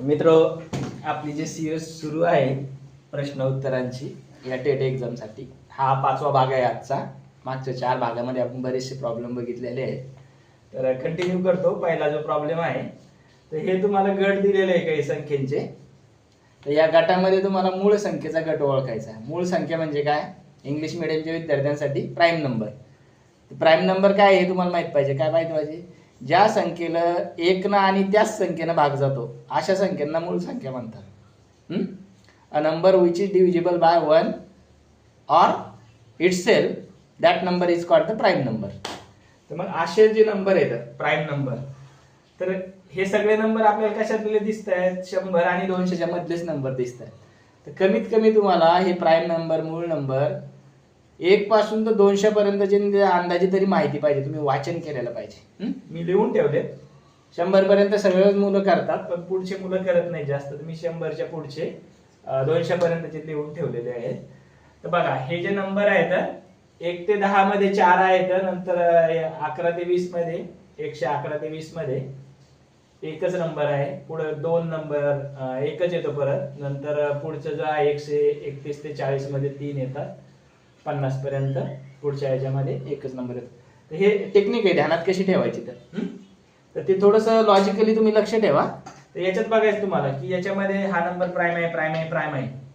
मित्र आपली जी सिरीज सुरू आहे प्रश्न उत्तरांची या टेट एक्झामसाठी हा पाचवा भाग आहे आजचा. मागच्या चार भागामध्ये आपण बरेचसे प्रॉब्लेम बघितलेले आहेत. तर कंटिन्यू करतो. पहिला जो प्रॉब्लेम आहे तर हे तुम्हाला गट दिलेले आहे काही संख्येचे. तर या गटामध्ये तुम्हाला मूळ संख्येचा गट ओळखायचा आहे. मूळ संख्या म्हणजे काय? इंग्लिश मिडियमच्या विद्यार्थ्यांसाठी प्राईम नंबर प्राईम नंबर काय आहे हे तुम्हाला माहीत पाहिजे. काय माहीत पाहिजे? ज्या संख्येला एकनं आणि त्याच संख्येनं भाग जातो अशा संख्यांना मूळ संख्या म्हणतात. A number which is divisible by one or itself that number is called the prime number तर मग असे जे नंबर आहेत प्राईम नंबर तर हे सगळे नंबर आपल्याला कशातले दिसत आहेत शंभर आणि दोनशेच्या मधलेच नंबर दिसत आहेत तर कमीत कमी तुम्हाला हे प्राईम नंबर मूळ नंबर एक पासून तर दोनशे पर्यंतची अंदाजे तरी माहिती पाहिजे. तुम्ही वाचन केलेलं पाहिजे. हं? मी लिहून ठेवले. शंभर पर्यंत सगळेच मुलं करतात. पण पुढचे मुलं करत नाही जास्त. तुम्ही शंभरच्या पुढचे दोनशे पर्यंतचे लिहून ठेवलेले आहेत तर बघा हे जे नंबर आहेत एक ते दहा मध्ये चार आहेत नंतर अं, अकरा ते वीसमध्ये एकशे अकरा ते वीसमध्ये एकच नंबर आहे. पुढे दोन नंबर अं, एकच येतो परत. नंतर अं, पुढचं जो आहे एकशे एकतीस ते चाळीसमध्ये तीन येतात. पन्नास पर्यंत पुढच्या याच्यामध्ये एकच नंबर येतो. तर हे टेक्निक आहे ध्यानात कशी ठेवायची तर? तर ते थोडंसं लॉजिकली तुम्ही लक्ष ठेवा. तर याच्यात बघायचं तुम्हाला की याच्यामध्ये हा नंबर प्राईम आहे प्राईम आहे प्राईम आहे.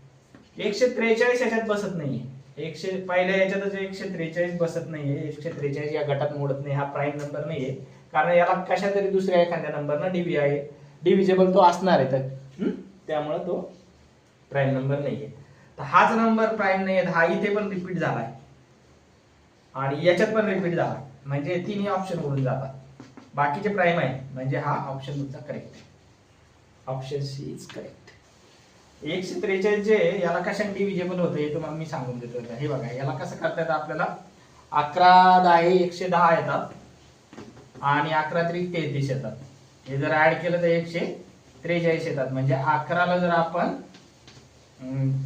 एकशे त्रेचाळीस याच्यात बसत नाहीये. एकशे पहिल्या याच्यातच एकशे त्रेचाळीस बसत नाहीये. एकशे त्रेचाळीस या गटात मोडत नाही हा प्राईम नंबर नाहीये. कारण याला कशा तरी दुसऱ्या एखाद्या नंबरनं डीव्ही आहे. डिव्हिजेबल तो असणार आहे तर. त्यामुळं त्यामुळे तो प्राईम नंबर नाहीये. तर हाच नंबर प्राईम नाहीये हा इथे पण रिपीट झालाय. आणि याच्यात पण रिपीट झाला म्हणजे तिन्ही ऑप्शन उडून जातात. बाकीचे प्राईम आहे म्हणजे हा ऑप्शन तुमचा करेक्ट आहे. ऑप्शन सी इज करेक्ट एकशे त्रेचाळीस जे याला कशाने डिव्हिजेबल होतं हे तुम्हाला मी सांगून देतो हे बघा याला कसं करता येतं आपल्याला? अकरा दहा हे एकशे दहा येतात. आणि अकरा तरी तेहतीस येतात. हे जर ऍड केलं तर एकशे त्रेचाळीस येतात. म्हणजे अकराला जर आपण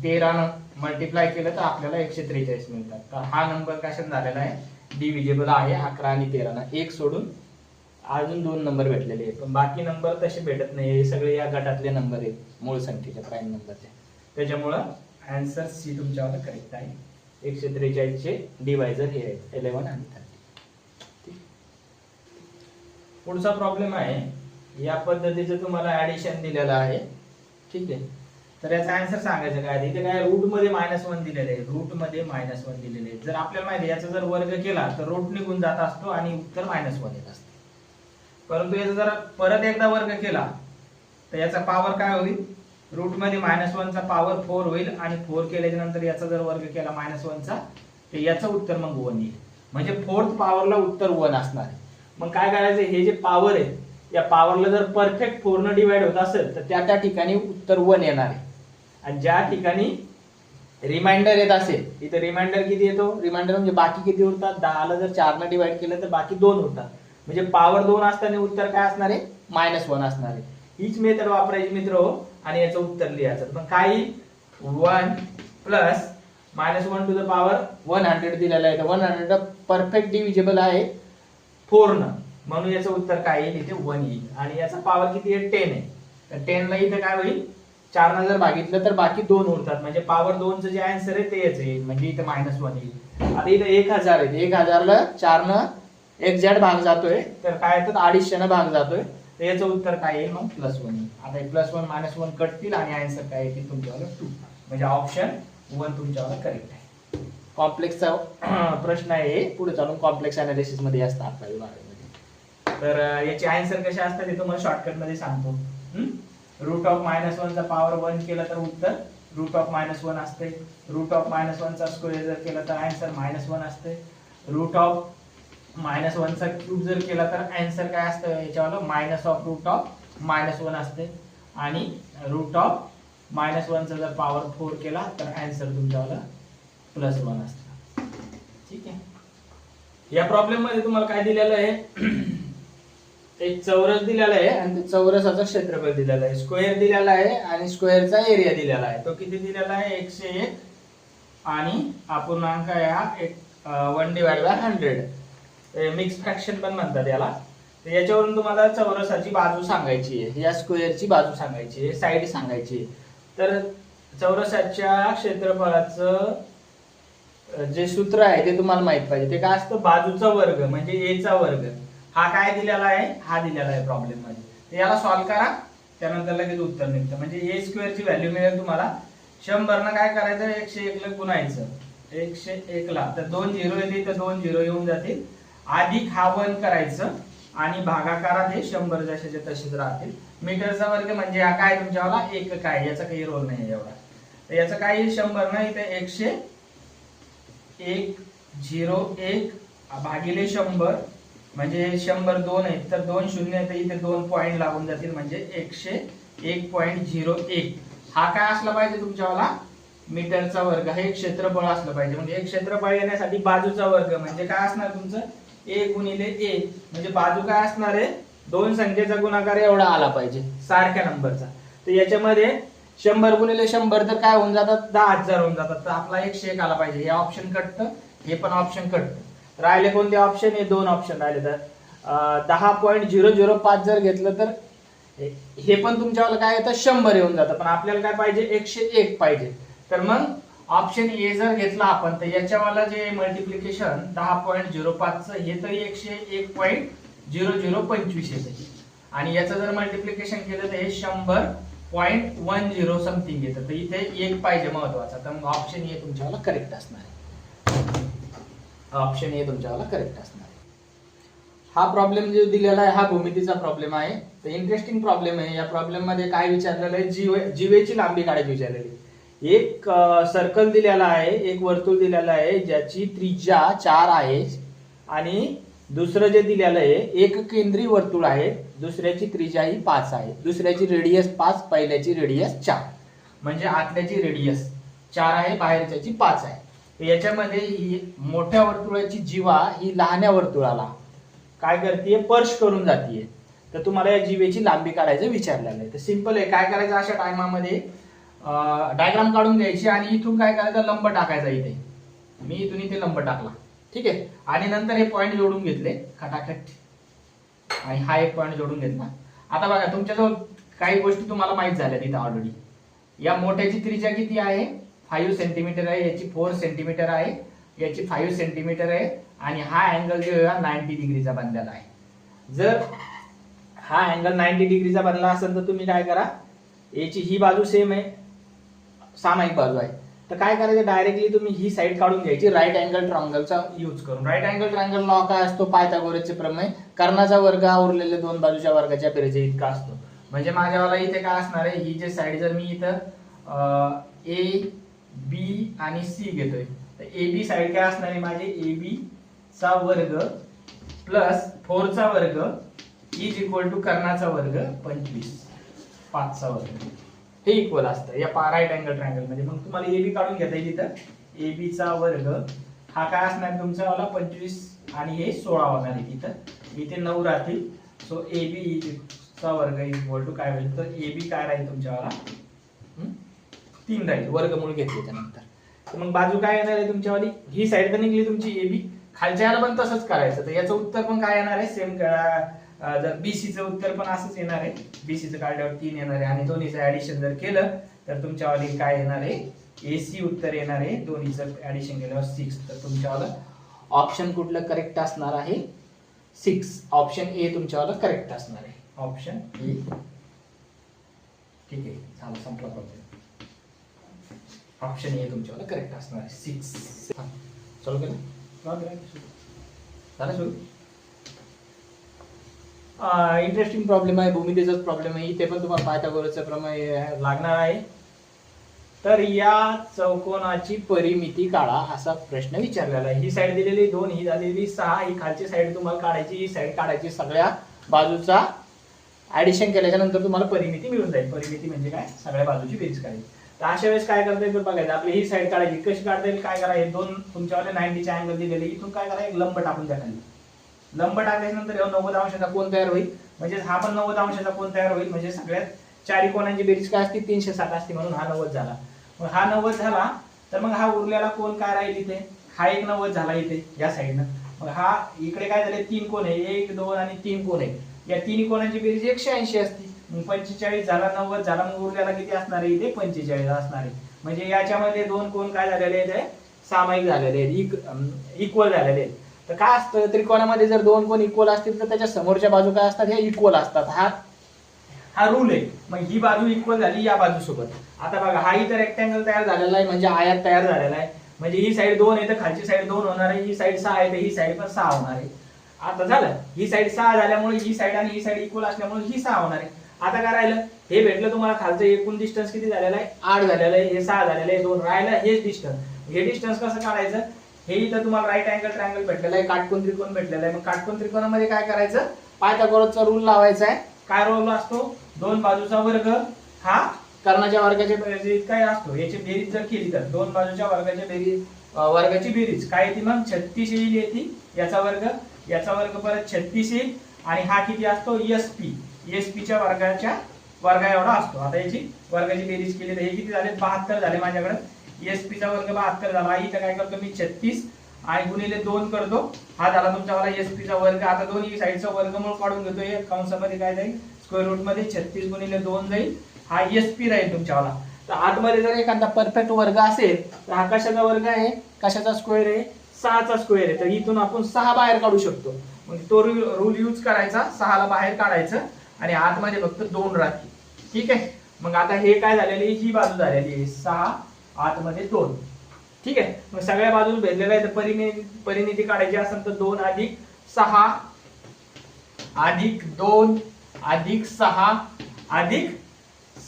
तेरा मल्टिप्लाय केलं तर आपल्याला एकशे त्रेचाळीस मिळतात. तर हा नंबर कशाने झालेला आहे? डिव्हिजेबल आहे अकरा आणि तेरानं एक सोडून अजून दोन नंबर भेटलेले आहेत. पण बाकी नंबर तसे भेटत नाही. हे सगळे या गटातले नंबर आहेत. मूळ संख्येच्या प्राईम नंबरचे त्याच्यामुळं अँसर सी तुमच्यावर करेक्ट आहे. एकशे त्रेचाळीसचे डिवायझर हे आहेत. इलेवन आणि थर्टी पुढचा प्रॉब्लेम आहे. या पद्धतीचं तुम्हाला ऍडिशन दिलेलं आहे. ठीक आहे? तर याचा आन्सर सांगायचं काय? इथे काय रूटमध्ये मायनस वन दिलेलं आहे. रूटमध्ये मायनस वन दिलेले आहे. जर आपल्याला माहिती याचा जर वर्ग केला तर रूट निघून जात असतो आणि उत्तर मायनस वन येत असतं. परंतु याचा जर परत एकदा वर्ग केला तर याचा पॉवर काय होईल? रूटमध्ये मायनस वनचा पॉवर फोर होईल आणि फोर केल्याच्यानंतर याचा जर वर्ग केला मायनस वनचा तर याचं उत्तर मग वन येईल. म्हणजे फोर्थ पॉवरला उत्तर वन असणार आहे. मग काय करायचं? हे जे पॉवर आहे या पॉवरला जर परफेक्ट फोरनं डिवाइड होत असेल तर त्या त्या ठिकाणी उत्तर वन येणार आहे. आणि ज्या ठिकाणी रिमाइंडर येत असेल. इथे रिमाइंडर किती येतो? रिमाइंडर म्हणजे बाकी किती उरतात? दहाला जर चारनं डिवाइड केलं तर बाकी दोन उरतात. म्हणजे पॉवर दोन असताना उत्तर काय असणार आहे? मायनस वन असणार आहे. हीच मेथड वापरायची मित्र हो आणि याचं उत्तर लिहायचं. मग काही one plus minus one to the power one hundred दिलेलं आहे. वन हंड्रेड परफेक्ट डिव्हिजेबल आहे फोर न म्हणून याचं उत्तर काय येईल? इथे वन येईल. आणि याचा पॉवर किती आहे? टेन आहे. तर टेनला इथे काय होईल? चार जर भागितलं तर बाकी दोन उरतात. म्हणजे पॉवर दोनचं जे आन्सर आहे तेच येईल म्हणजे इथे मायनस वन येईल. आता इथं एक हजार आहे. एक हजारला चारनं एक्झॅक्ट भाग जातोय. तर काय येतात? अडीचशेनं भाग जातोय. तर याचं उत्तर काय येईल मग? प्लस वन येईल. आता प्लस वन मायनस वन कटतील आणि आन्सर काय येतील तुमच्यावर? टू म्हणजे ऑप्शन वन तुमच्यावर करेक्ट आहे. कॉम्प्लेक्सचा प्रश्न आहे. पुढे चालून कॉम्प्लेक्स अनालिसिसमध्ये असतात आपल्या विभागामध्ये तर याचे आन्सर कसे असतात हे तुम्हाला शॉर्टकटमध्ये सांगतो. रूट ऑफ मायनस वनचा पॉवर वन केला तर उत्तर रूट ऑफ मायनस वन असते. रूट ऑफ मायनस वनचा स्क्वेअर जर केला तर अँसर मायनस वन असते. रूट ऑफ मायनस वनचा क्यूब जर केला तर अँसर काय असतं याच्यावाला? Minus of root of minus one असते. आणि रूट ऑफ मायनस वनचा जर पॉवर फोर केला तर अँसर तुमच्यावाला प्लस वन असतं. ठीक आहे? या प्रॉब्लेममध्ये तुम्हाला काय दिलेलं आहे? एक चौरस दिलेला आहे आणि ते चौरसाचं क्षेत्रफळ दिलेलं आहे. स्क्वेअर दिलेला आहे आणि स्क्वेअरचा एरिया दिलेला आहे. तो किती दिलेला आहे? एकशे एक. आणि अपूर्णांक आहे हा एक one divide by hundred mix fraction पण म्हणतात याला. तर याच्यावरून तुम्हाला चौरसाची बाजू सांगायची आहे. या स्क्वेअरची बाजू सांगायची आहे. साईड सांगायची आहे. तर चौरसाच्या क्षेत्रफळाचं जे सूत्र आहे ते तुम्हाला माहीत पाहिजे. ते काय असतं? बाजूचा वर्ग म्हणजे एचा वर्ग. हा काय दिलेला आहे? हा दिलेला आहे प्रॉब्लेममध्ये. तर याला सॉल्व्ह करा त्यानंतर लगेच उत्तर निघतं. म्हणजे ए स्क्वेअरची व्हॅल्यू मिळेल तुम्हाला. शंभरनं काय करायचं? एकशे एकला गुणायचं. एकशे एकला तर दोन झिरो येते तर दोन झिरो येऊन जातील अधिक हा वन करायचं आणि भागाकारात हे शंभर जशाचे तसेच राहतील. मीटरचा वर्ग म्हणजे हा काय तुमच्यावाला? एक काय? याचा काही रोल नाही एवढा. तर याचं काय शंभर ना तर एकशे एक झिरो एक भागिले शंभर. म्हणजे हे शंभर दोन आहेत तर दोन शून्य आहे तर इथे दोन पॉईंट लागून जातील म्हणजे एकशे एक पॉईंट झिरो एक. हा काय असला पाहिजे तुमच्यावाला? मीटरचा वर्ग. हे क्षेत्रफळ असलं पाहिजे. म्हणजे एक क्षेत्रफळ येण्यासाठी बाजूचा वर्ग. म्हणजे काय असणार तुमचं? ए गुणिले ए. म्हणजे बाजू काय असणार आहे? दोन संख्येचा गुणाकार एवढा आला पाहिजे. सारख्या नंबरचा. तर याच्यामध्ये शंभर गुणिले शंभर तर काय होऊन जातात? दहा हजार होऊन जातात. तर आपला एकशे एक आला पाहिजे. हे ऑप्शन कटतं हे पण ऑप्शन कटतं राहिले कोणते ऑप्शन हे दोन ऑप्शन राहिले तर. दहा पॉईंट झिरो झिरो पाच जर घेतलं तर हे पण तुमच्यावाला काय येतं? शंभर येऊन जातं. पण आपल्याला काय पाहिजे? एकशे एक पाहिजे. तर मग ऑप्शन ए जर घेतला आपण तर याच्यावाला जे मल्टिप्लिकेशन दहा पॉईंट झिरो पाचचं हे तर एकशे एक पॉईंट झिरो झिरो पंचवीस येतं. आणि याचं जर मल्टिप्लिकेशन केलं तर हे शंभर पॉईंट वन झिरो समथिंग येतं. तर इथे एक पाहिजे महत्त्वाचा. तर मग ऑप्शन ए तुमच्यावाला करेक्ट असणार आहे. ऑप्शन ए तुमच्यावाला करेक्ट असणार हा प्रॉब्लेम जो दिलेला आहे हा भूमितीचा प्रॉब्लेम आहे. तर इंटरेस्टिंग प्रॉब्लेम आहे. या प्रॉब्लेममध्ये काय विचारलेलं आहे? जीवे जीवेची लांबी काढायची विचारलेली आहे. एक सर्कल दिलेला आहे एक वर्तुळ दिलेलं आहे ज्याची त्रिज्या चार आहे. आणि दुसरं जे दिलेलं आहे एक केंद्रीय वर्तुळ आहे. दुसऱ्याची त्रिज्या ही पाच आहे. दुसऱ्याची रेडियस पाच पहिल्याची रेडियस चार. म्हणजे आतल्याची रेडियस चार आहे बाहेरच्याची पाच आहे. याच्यामध्ये ही मोठ्या वर्तुळाची जीवा ही लहान्या वर्तुळाला काय करते पर्श करून जाते तर तुम्हाला या जीवेची लांबी काढायचं विचारलेलं आहे. तर सिंपल आहे. काय करायचं अशा टायमामध्ये डायग्राम काढून घ्यायची आणि इथून काय करायचं? लंब टाकायचा इथे. मी इथून इथे लंब टाकला. ठीक आहे? आणि नंतर हे पॉईंट जोडून घेतले. खटाखट. आणि हा एक पॉईंट जोडून घेतला. आता बघा तुमच्याजवळ काही गोष्टी तुम्हाला माहीत झाल्या तिथं ऑलरेडी या मोठ्याची त्रिज्या किती आहे? फाईव्ह सेंटीमीटर आहे याची फोर सेंटीमीटर आहे याची फाईव्ह सेंटीमीटर आहे आणि हा अँगल जो आहे नाईन्टी डिग्रीचा बनलेला आहे. जर हा अँगल नाईन्टी डिग्रीचा बनला असेल तर तुम्ही काय करा याची ही बाजू सेम आहे सामायिक बाजू आहे. तर काय करायचं डायरेक्टली तुम्ही ही साईड काढून घ्यायची राईट अँगल ट्रायंगलचा यूज करून. राईट अँगल ट्रायंगल लॉ काय असतो? पायथागोरसचे प्रमेय. कर्णाचा वर्ग हा उरलेले दोन बाजूच्या वर्गाच्या बेरजे इतका असतो. म्हणजे माझ्यावाला इथे काय असणार आहे ही जे साईड जर मी इथं ए बी आणि सी घेतोय. तर ए बी साईड काय असणार आहे माझे? ए बी चा वर्ग प्लस फोरचा वर्ग इज इक्वल टू कर्णाचा वर्ग पंचवीस. पाचचा वर्ग. हे इक्वल असतं. या राईट अँगल ट्रायंगलमध्ये. मग तुम्हाला ए बी काढून घेता येईल इथं. ए बी चा वर्ग हा काय असणार आहे तुमचा? वाला पंचवीस आणि हे सोळा होणार आहे तिथं इथे नऊ राहतील. सो ए बी चा वर्ग इक्वल टू काय होईल? तर ए बी काय राहील तुमच्यावाला? तीन राहील वर्गमूळ घेतले त्यानंतर. तर मग बाजू काय येणार आहे तुमच्यावाली? ही साईड तर निघली तुमची ए बी खालच्या याला पण तसंच करायचं. तर याचं उत्तर पण काय येणार आहे? सेम जर बीसीचं उत्तर पण असंच येणार आहे. बीसीचं काढल्यावर तीन येणार आहे. आणि दोन्हीचं ऍडिशन जर केलं तर तुमच्यावाली काय येणार आहे? ए सी उत्तर येणार आहे. दोन्हीचं ऍडिशन केल्यावर सिक्स तर तुमच्यावाला ऑप्शन कुठलं करेक्ट असणार आहे? सिक्स ऑप्शन ए तुमच्यावाला करेक्ट असणार आहे. ऑप्शन ए ठीक आहे. झालं संपला प्रॉब्लेम ऑप्शन ए तुमच्यावाला करेक्ट असणार आहे. सिक्स चालू केलं? झालं? सुरू. इंटरेस्टिंग प्रॉब्लेम आहे भूमितीचाच प्रॉब्लेम आहे. इथे पण तुम्हाला पायथागोरसचा प्रमेय लागणार आहे. तर या चौकोनाची परिमिती काढा असा प्रश्न विचारलेला आहे. ही साईड दिलेली दोन. ही झालेली सहा. ही खालची साईड तुम्हाला काढायची ही साईड काढायची. सगळ्या बाजूचा ऍडिशन केल्याच्यानंतर तुम्हाला परिमिती मिळून जाईल. परिमिती म्हणजे काय? सगळ्या बाजूची बेरीज करायची. तर अशा वेळेस काय करता येईल बघायचं आपली ही साईड काढायची. कशी काढता येईल काय करायचं दोन तुमच्यावाले नाईन्टीचे अँगल दिलेले इथून काय करायचं एक लंब टाकून द्या खाली. लंब टाकल्यानंतर ह्यो नव्वद अंशाचा कोण तयार होईल. म्हणजे हा पण नव्वद अंशाचा कोण तयार होईल. म्हणजे सगळ्यात चारी कोणांची बेरीज काय असते? तीनशे सात असते म्हणून हा नव्वद झाला. मग हा नव्वद झाला तर मग हा उरलेला कोण काय राहील इथे? हा एक नव्वद झाला इथे या साईडनं मग हा इकडे काय झाले? तीन कोण आहे. एक दोन आणि तीन कोण आहे. या तीन कोणांची बेरीज एकशे ऐंशी असते. मग पंचेचाळीस झाला नव्वद झाला मग उरल्याला किती असणार आहे इथे? पंचेचाळीस असणार आहे. म्हणजे याच्यामध्ये दोन कोण काय झालेले आहेत? सामायिक झालेले आहेत. इक्वल झालेले आहेत. तर काय असतं? त्रिकोणामध्ये जर दोन कोण इक्वल असतील तर त्याच्या समोरच्या बाजू काय असतात? हे इक्वल असतात. हा हा रूल आहे. मग ही बाजू इक्वल झाली या बाजूसोबत. आता बघा हा इथं रेक्टँगल तयार झालेला आहे म्हणजे आयात तयार झालेला आहे. म्हणजे ही साईड दोन आहे तर खालची साईड दोन होणार आहे ही साईड सहा आहे तर ही साईड पण सहा होणार आहे. आता झालं. ही साईड सहा झाल्यामुळे ही साईड आणि ही साईड इक्वल असल्यामुळे ही सहा होणार आहे. आता काय राहिलं? हे भेटलं तुम्हाला खालचं एकूण डिस्टन्स किती झालेलं आहे? आठ झालेलं आहे हे सहा झालेलं आहे दोन राहिलं हेच डिस्टन्स हे डिस्टन्स कसं काढायचं? हे इथं तुम्हाला राईट अँगल ट्रँगल भेटलेलं आहे काटकोन त्रिकोण भेटलेलं आहे. मग काटकोन त्रिकोणामध्ये काय करायचं? पायथागोरसचा रूल लावायचा आहे. काय रूल असतो? दोन बाजूचा वर्ग हा कर्णाच्या वर्गाच्या बेरीज काय असतो. याची बेरीज जर केली तर दोन बाजूच्या वर्गाच्या बेरीज वर्गाची बेरीज. काय येते मग? छत्तीस येईल येते. याचा वर्ग याचा वर्ग परत छत्तीस येईल. आणि हा किती असतो? एस पी एस च्या वर्गाच्या वर्गा एवढा असतो. आता याची वर्गाची बेरीज केली तर हे किती झाले? बहात्तर झाले माझ्याकडे. एस चा वर्ग बहात्तर झाला. इथं काय करतो? मी छत्तीस. आणि गुणिले दोन करतो. हा झाला तुमचा मला एस चा वर्ग. आता दोन्ही साईडचा वर्गमूळ काढून घेतो. कंसामध्ये काय जाईल? स्क्वेअर रूटमध्ये छत्तीस गुणिले दोन जाईल. हा एस पी राहील तुमच्यावाला तर आतमध्ये जर एखादा परफेक्ट वर्ग असेल तर हा कशाचा वर्ग आहे? कशाचा स्क्वेअर आहे? सहाचा स्क्वेअर आहे. तर इथून आपण सहा बाहेर काढू शकतो. म्हणजे तो रूल यूज करायचा. सहाला बाहेर काढायचं. आणि आतमध्ये फक्त दोन राहतील ठीक आहे? मग आता हे काय झालेली? ही बाजू झालेली आहे. सहा आतमध्ये दोन. ठीक आहे? मग सगळ्या बाजूला भेटलेलं आहे. तर परिणी परिणिती काढायची असेल तर दोन अधिक सहा अधिक दोन अधिक सहा अधिक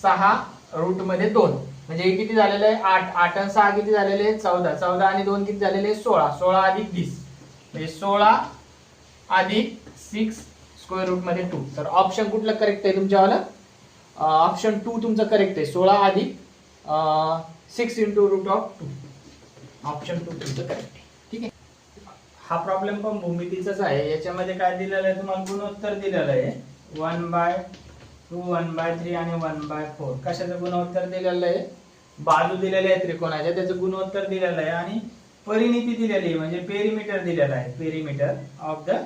सहा रूटमध्ये दोन. म्हणजे हे किती झालेलं आहे? आठ. आठ आणि सहा किती झालेले आहे चौदा. चौदा आणि दोन किती झालेले आहे सोळा. सोळा अधिक वीस. म्हणजे सोळा अधिक सिक्स स्क्वेअर रूटमध्ये टू तर ऑप्शन कुठलं करेक्ट आहे तुमच्यावाला? ऑप्शन टू तुमचं करेक्ट आहे. सोळा अधिक six into root of two option two तुमचं करेक्ट आहे. ठीक आहे? हा प्रॉब्लेम पण भूमितीचाच आहे. याच्यामध्ये काय दिलेलं आहे? तुम्हाला गुणोत्तर दिलेलं आहे. One by two one by three आणि वन बाय फोर कशाचं गुणोत्तर दिलेलं आहे? बाजू दिलेले आहे त्रिकोणाच्या. त्याचं गुणोत्तर दिलेलं आहे आणि परिणिती दिलेली आहे. म्हणजे पेरीमीटर दिलेलं आहे. पेरीमीटर ऑफ द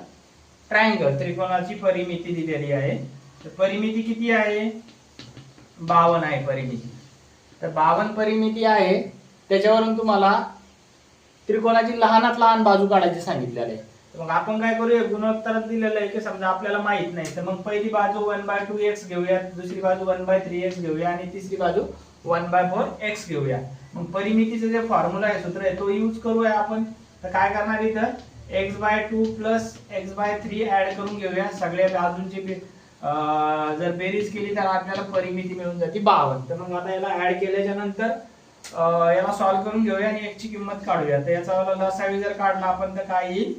ट्रायंगल त्रिकोणाची परिमिती दिलेली आहे. तर परिमिती किती आहे? बावन आहे परिमिती. तर बावन परिमिती आहे. त्याच्यावरून तुम्हाला त्रिकोणाची लहानात लहान बाजू काढायची सांगितलेलं आहे. तर मग आपण काय करूया? गुणोत्तरात दिलेलं आहे की समजा आपल्याला माहीत नाही तर मग पहिली बाजू वन बाय टू एक्स घेऊया दुसरी बाजू वन बाय थ्री एक्स घेऊया आणि तिसरी बाजू वन बाय फोर एक्स घेऊया. मग परिमितीचं जे फॉर्म्युला आहे सूत्र आहे तो यूज करूया आपण. तर काय करणार इथं? X by two plus X by three add करून घेऊया. सगळ्या बाजूंची जे जर बेरीज केली तर आपल्याला परिमिती मिळून जाते बावन्न. तर मग आता याला ऍड केल्याच्यानंतर याला सॉल्व्ह करून घेऊया आणि एकची किंमत काढूया. तर याचा लसावी जर काढला आपण तर काय येईल?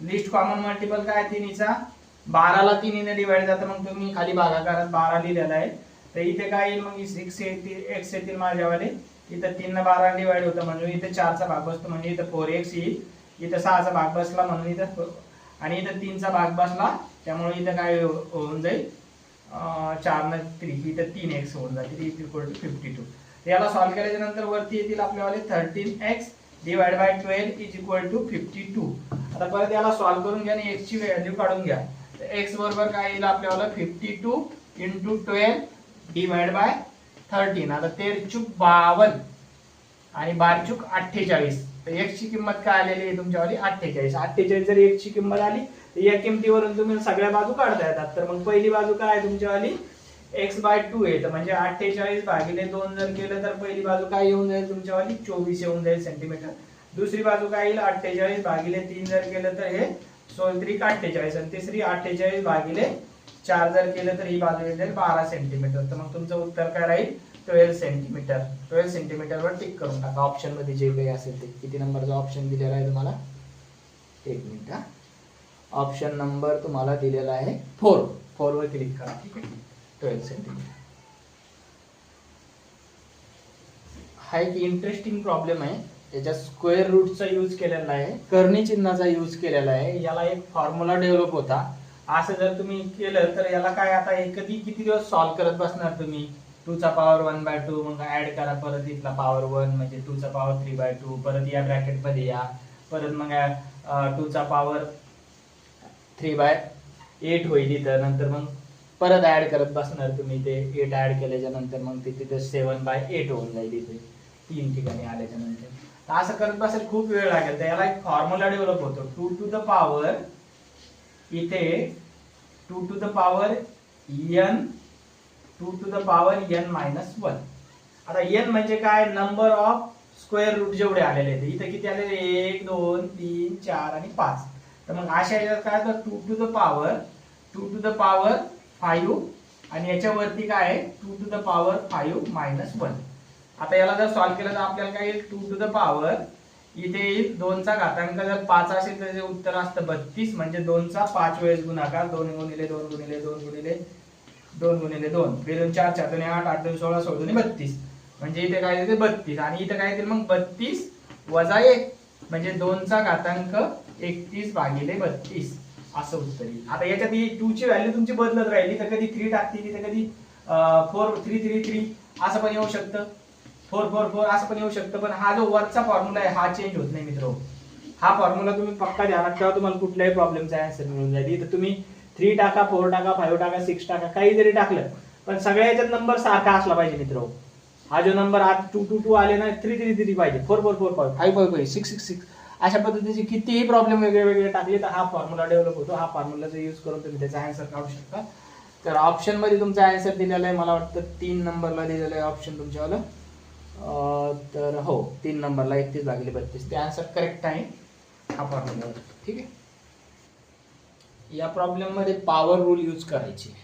लिस्ट कॉमन मल्टिपल काय? तिन्हीचा. बाराला तिन्हीने डिवाइड जातं मग तुम्ही खाली भागाकारात बारा लिहिलेला आहे. तर इथे काय येईल? मग सिक्स येतील एक्स येतील माझ्यावाले. इथं तीन बारा डिवाइड होतं म्हणजे इथे चारचा भाग बसतो म्हणजे इथं फोर एक्स येईल. इथं सहाचा भाग बसला म्हणून इथं. आणि इथं तीनचा भाग बसला त्यामुळे इथं काय होऊन जाईल? चार न थ्री इथं तीन एक्स होऊन जातील. Is equal to fifty two याला सॉल्व्ह केल्याच्यानंतर वरती येतील आपल्यावाले thirteen X divide by twelve is equal to fifty two आता परत याला सॉल्व्ह करून घ्या आणि एक्सची व्हॅल्यू काढून घ्या. एक्स बरोबर काय येईल आपल्याला fifty two into twelve divide by thirteen आता तेरचूक बावन्न आणि बारचूक अठ्ठेचाळीस. तर एक्स किंमत काय आलेली आहे तुमच्यावाली? अठ्ठेचाळीस. अठ्ठेचाळीस जर एकची किंमत आली तर या किमतीवरून तुम्ही सगळ्या बाजू काढता येतात. तर मग पहिली बाजू काय आहे तुमच्यावाली? एक्स बाय टू आहे. तर म्हणजे अठ्ठेचाळीस भागिले दोन जर केलं तर पहिली बाजू काय येऊन जाईल तुमच्यावाली? चोवीस येऊन जाईल सेंटीमीटर दुसरी बाजू काय येईल? अठ्ठेचाळीस भागिले तीन जर केलं तर हे सोलत्रिक अठ्ठेचाळीस? आणि तिसरी अठ्ठेचाळीस भागिले चार जर केलं तर ही बाजू येईल बारा सेंटीमीटर तर मग तुमचं उत्तर काय राहील? ट्वेल्व सेंटीमीटर ट्वेल्व सेंटीमीटरवर टिक करून टाका. ऑप्शनमध्ये जे काही असेल ते. किती नंबरचा ऑप्शन दिलेला आहे तुम्हाला? एक मिनिट हा. ऑप्शन नंबर तुम्हाला दिलेला आहे फोर फोर वर क्लिक करा ठीक आहे? ट्वेल्व सेंटीमीटर हा एक इंटरेस्टिंग प्रॉब्लेम आहे. याच्यात स्क्वेअर रूटचा यूज केलेला आहे. कर्णी चिन्हाचा यूज केलेला आहे. याला एक फॉर्म्युला डेव्हलप होता. असं जर तुम्ही केलं तर याला काय आता कधी किती दिवस सॉल्व्ह करत बसणार तुम्ही? टू चा पॉवर वन बाय टू मग ऍड करा परत इथला पॉवर वन म्हणजे टू चा पॉवर थ्री बाय टू परत या ब्रॅकेटमध्ये या. परत मग टूचा पॉवर थ्री बाय एट होईल इथं. नंतर मग परत ऍड करत बसणार तुम्ही ते. एट ऍड केल्याच्यानंतर मग ते तिथं सेवन बाय एट होऊन जाईल इथे. तीन ठिकाणी आल्याच्यानंतर. असं करत बसेल खूप वेळ लागेल. तर याला एक फॉर्म्युला डेव्हलप होतो. टू टू द पॉवर इथे two to the power N two to the power N minus one. आता एन म्हणजे काय? नंबर ऑफ स्क्वेअर रूट जेवढे आलेले आहेत. इथे किती आलेले एक दोन तीन चार आणि पाच. तर मग अशा याच्यात काय तर two to the power two to the power five आणि याच्यावरती काय आहे? Two to the power five minus one. आता याला जर सॉल्व्ह केलं तर आपल्याला काय येईल? टू टू द पॉवर इथे येईल दोनचा घातांक. जर पाच असेल तर उत्तर असतं बत्तीस. म्हणजे दोनचा पाच वेळेस गुणाकार. दोन गुणिले दोन गुणिले दोन गुणिले दोन गुणिले दोन. बेदोन चार चार दोन आठ आठ दोन सोळा सोळा दोन बत्तीस. म्हणजे इथे काय येते? बत्तीस. आणि इथे काय येतील मग? बत्तीस वजा एक. म्हणजे दोनचा घातांक एकतीस भागिले बत्तीस. असं उत्तर येईल. आता याच्यात ही टू ची व्हॅल्यू तुमची बदलत राहिली. तर कधी थ्री टाकतील तर कधी फोर थ्री थ्री थ्री असं पण येऊ शकतं. फोर फोर फोर असं पण येऊ शकतं. पण हा जो वरचा फॉर्म्युला आहे हा चेंज होत नाही मित्र. हा फॉर्म्युला तुम्ही पक्का ध्यानात ठेवा. तुम्हाला कुठल्याही प्रॉब्लेमचा आन्सर मिळून जाईल. इथं तुम्ही थ्री टाका फोर टाका फाईव्ह टाका सिक्स टाका काही जरी टाकलं पण सगळ्या याच्यात नंबर सारखा असला पाहिजे मित्र. हा जो नंबर आज टू टू टू आले ना थ्री थ्री थ्री पाहिजे. Four four four five five five five six six six अशा पद्धतीचे कितीही प्रॉब्लेम वेगळे वेगळे टाकले तर हा फॉर्म्युला डेव्हलप होतो. हा फॉर्म्युलाचा यूज करून तुम्ही त्याचा आन्सर काढू शकता. तर ऑप्शनमध्ये तुमचा आन्सर दिलेला आहे मला वाटतं तीन नंबरला दिलेलं आहे ऑप्शन तुमच्यावालं. तर हो तीन नंबरला एकतीस लागले बत्तीस. ते आन्सर करेक्ट आहे. हा फॉर्म्युला ठीक आहे? या प्रॉब्लेममध्ये पॉवर रूल यूज करायची.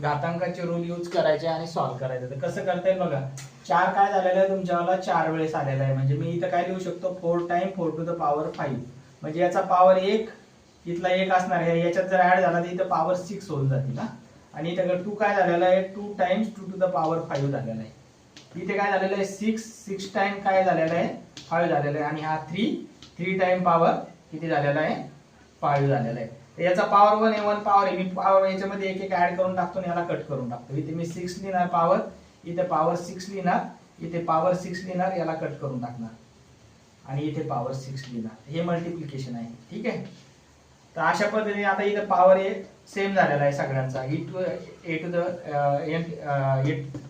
घातांकाचे रूल यूज करायचे आणि सॉल्व्ह करायचं. तर कसं करता येईल बघा. चार काय झालेलं आहे तुमच्यावाला? चार वेळेस आलेला आहे. म्हणजे मी इथं काय लिहू शकतो? Four time four to the power five म्हणजे याचा पॉवर एक इथला एक असणार आहे. याच्यात जर ऍड झाला तर इथं पॉवर सिक्स होऊन जातील ना आणि इथं टू काय झालेला आहे? Two times two to the power five झालेला आहे. इथे काय झालेलं आहे? सिक्स सिक्स टाइम काय झालेलं आहे? फाईव्ह झालेलं आहे. आणि हा थ्री थ्री टाइम पॉवर किती झालेला आहे? फाईव्ह झालेला आहे. याचा पॉवर वन आहे वन पॉवर आहे. मी पॉवर याच्यामध्ये एक एक ऍड करून टाकतो आणि याला कट करून टाकतो. इथे मी सिक्स लिहिणार पॉवर इथे पॉवर सिक्स लिहिणार इथे पॉवर सिक्स लिहिणार याला कट करून टाकणार. आणि इथे पॉवर सिक्स लिहिणार. हे मल्टिप्लिकेशन आहे. ठीक आहे? तर अशा पद्धतीने आता इथं पॉवर ए सेम झालेला आहे सगळ्यांचा. E to A to the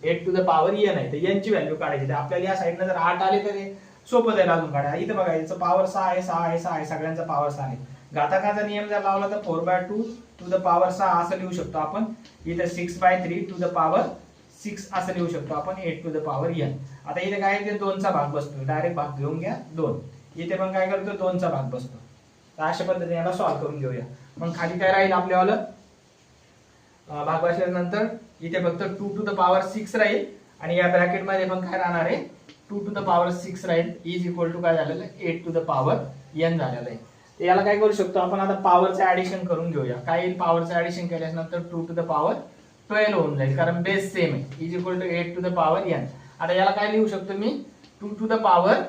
eight to the power N आहे. तर एनची व्हॅल्यू काढायची. तर आपल्याला या साईडला जर आठ आले तर सोपं जाईल अजून काढायला. इथं बघा याचं पॉवर सहा आहे सहा आहे सहा आहे सगळ्यांचा पॉवर सहा आहे. घाताकाचा नियम जर लावला तर four by two to the power सहा असं लिहू शकतो आपण. इथं six by three to the power six असं लिहू शकतो आपण. Eight to the power N आता इथे काय आहे ते दोनचा भाग बसतो. डायरेक्ट भाग घेऊन घ्या. दोन. इथे पण काय करतो? दोनचा भाग बसतो. तर अशा पद्धतीने याला सॉल्व्ह करून घेऊया. मग खाली काय राहील आपल्यावालं? भाग बसल्यानंतर इथे फक्त two to the power six राहील. आणि या ब्रॅकेटमध्ये पण काय राहणार आहे? Two to the power six राहील. इज इक्वल टू काय झालेलं? आहे eight to the power N झालेलं आहे. याला काय करू शकतो? आपण आता पॉवरचं ऍडिशन करून घेऊया. काय येईल? पॉवरचं ऍडिशन केल्यानंतर two to the power twelve होऊन जाईल. कारण बेस सेम आहे. Is equal to eight to the power N आता याला काय लिहू शकतो मी? Two to the power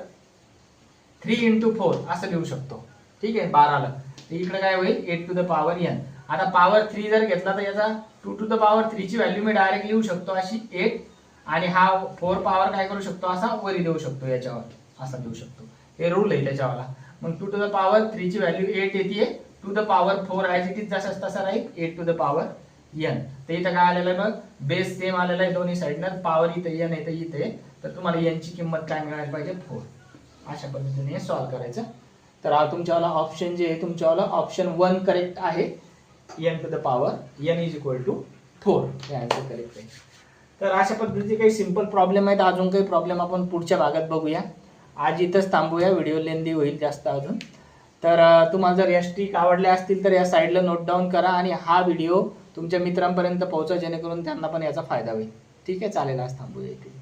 three into four असं लिहू शकतो. ठीक आहे? बाराला. इकडे काय होईल? Eight to the power N आता पॉवर थ्री जर घेतला तर याचा टू टू द पॉवर थ्रीची व्हॅल्यू मी डायरेक्ट लिहू शकतो अशी एट आणि हा फोर पॉवर काय करू शकतो? असा वरी देऊ शकतो याच्यावर. असा देऊ शकतो. हे रूल आहे त्याच्यावाला. मग टू टू द पॉवर थ्रीची व्हॅल्यू एट येते. To the power four as it is जसाच तसा राहील? Eight to the power N तर इथं काय आलेलं आहे बघ? बेस सेम आलेला आहे दोन्ही साईडनं पॉवर इथं एन येतं इथे. तर तुम्हाला एनची किंमत काय मिळायला पाहिजे? फोर अशा पद्धतीने सॉल्व्ह करायचं. तर हा तुमच्यावाला ऑप्शन जे आहे तुमच्यावाला ऑप्शन वन करेक्ट आहे. N to the power N is equal to four हे आन्सर करेक्ट आहे. तर अशा पद्धतीचे काही सिंपल प्रॉब्लेम आहेत. अजून काही प्रॉब्लेम आपण पुढच्या भागात बघूया. आज इथंच थांबूया. व्हिडिओ लेंदी होईल जास्त अजून. तर तुम्हाला जर या स्ट्रिक आवडल्या असतील तर या साईडला नोट डाऊन करा आणि हा व्हिडिओ तुमच्या मित्रांपर्यंत पोहोचा जेणेकरून त्यांना पण याचा फायदा होईल. ठीक आहे चालेल आज थांबूया इथे.